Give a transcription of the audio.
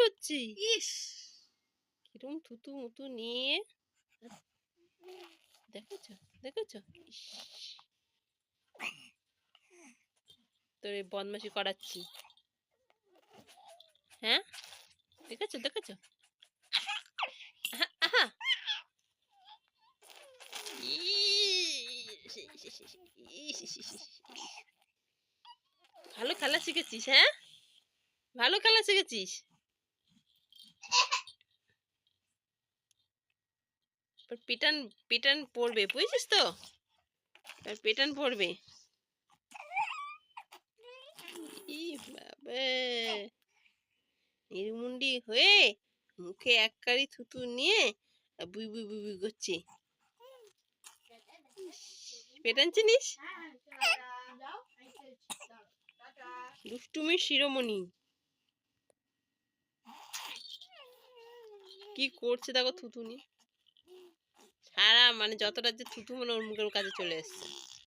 হচ্ছে ইস! কিরম থুতু মুতু নিয়ে। দেখেছ? দেখেছ। তোর বদমাসি করাচ্ছি। হ্যাঁ? দেখেছ? দেখেছ। ভালো খেলা শিখেছিস হ্যাঁ? ভালো খেলা শিখেছিস? পিটান পিটান পড়বে, বুঝেছিস তো? পিটান পড়বে। ই হয়ে মুখে এক কারি থুতু নিয়ে বুই বুই বুই বুই করছে। পেটান চিনিস? দুষ্টুমির শিরোমণি। কি করছে দেখো থুতু নিয়ে। সারা মানে যতটা যে থুতু মানে ওর মুখের কাছে চলে এসছে।